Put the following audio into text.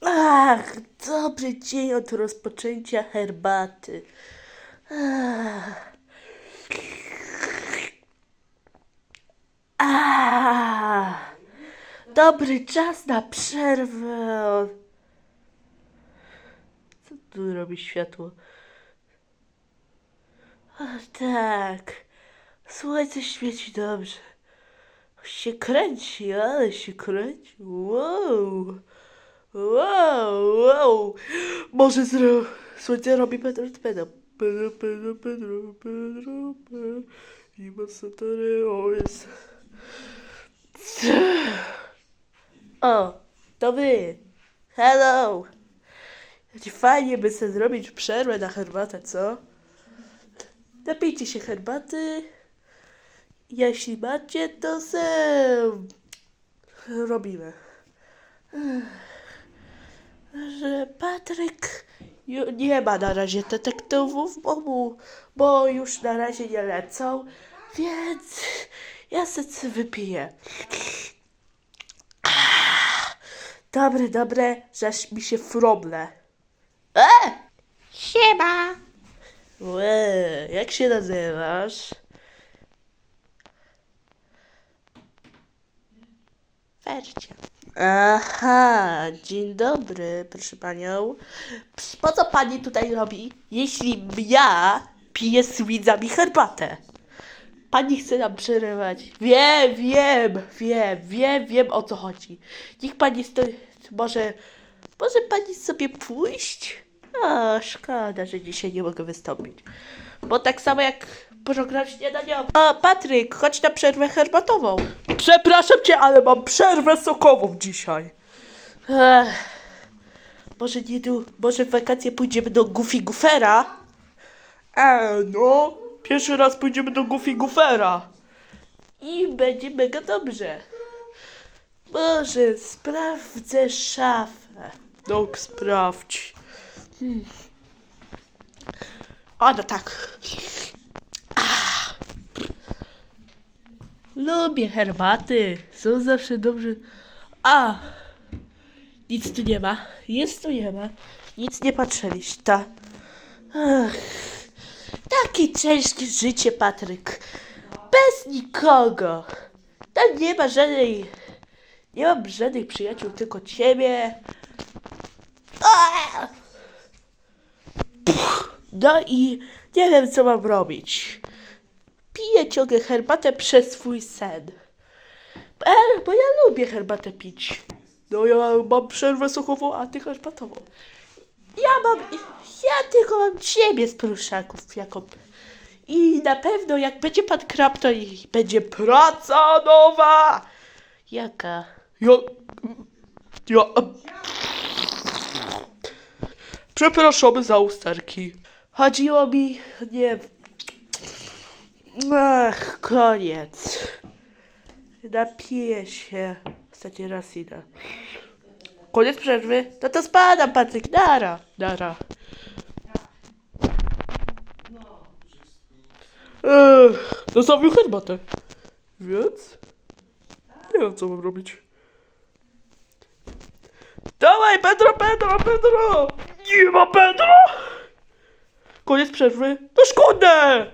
Ach, dobry dzień od rozpoczęcia herbaty. Ach, dobry czas na przerwę. Co tu robi światło? Ach, tak. Słońce świeci dobrze. Się kręci, ale się kręci. Wow. Wow, wow. Może zro... Słońce robi Pedro Pedro. Pedro, Pedro, Pedro, Pedro, Pedro. I Masatore, o jest. O, to wy. Hello. Fajnie by sobie zrobić przerwę na herbatę, co? Napijcie się herbaty. Jeśli macie, to se robimy. Że Patryk nie ma na razie detektywów, bo, mu, bo już na razie nie lecą, więc ja co wypiję. Dobre, dobre, zaś mi się froble. E! Siema! Łe, jak się nazywasz? Weźcie. Aha, dzień dobry, proszę panią. Po co pani tutaj robi, jeśli ja piję z widzami herbatę? Pani chce nam przerywać. Wiem, wiem, wiem, wiem, wiem o co chodzi. Niech pani stoi. Może, może pani sobie pójść? A, szkoda, że dzisiaj nie mogę wystąpić. Bo tak samo jak program śniadaniowy. O, Patryk, chodź na przerwę herbatową. Przepraszam cię, ale mam przerwę sokową dzisiaj. Ech, może nie tu, może w wakacje pójdziemy do Goofy Goofera? E, no, pierwszy raz pójdziemy do Goofy Goofera. I będzie mega dobrze. Może sprawdzę szafę. No, sprawdź. Hmm. O, no tak. Lubię herbaty. Są zawsze dobrze. A! Nic tu nie ma. Nic tu nie ma. Nic nie patrzyliście. Ta. Ach. Takie ciężkie życie, Patryk. Bez nikogo. Tam nie ma żadnej. Nie mam żadnych przyjaciół, tylko ciebie. No i nie wiem, co mam robić. Piję ciągle herbatę przez swój sen. E, bo ja lubię herbatę pić. No ja mam przerwę sokową, a ty herbatową. Ja mam, ja tylko mam ciebie z pruszaków, Jakob. I na pewno jak będzie pan krab, to i będzie praca nowa. Jaka? Ja... Ja... Przepraszamy za usterki. Chodziło mi, nie... Ach, koniec. Napiję się. Ostatni raz idę. Koniec przerwy. No to spadam, Patryk. Dara. Dara. Ech, zostawił herbatę. Więc... Nie wiem, co mam robić. Dawaj, Pedro, Pedro, Pedro! Nie ma Pedro! Koniec przerwy. To szkodę!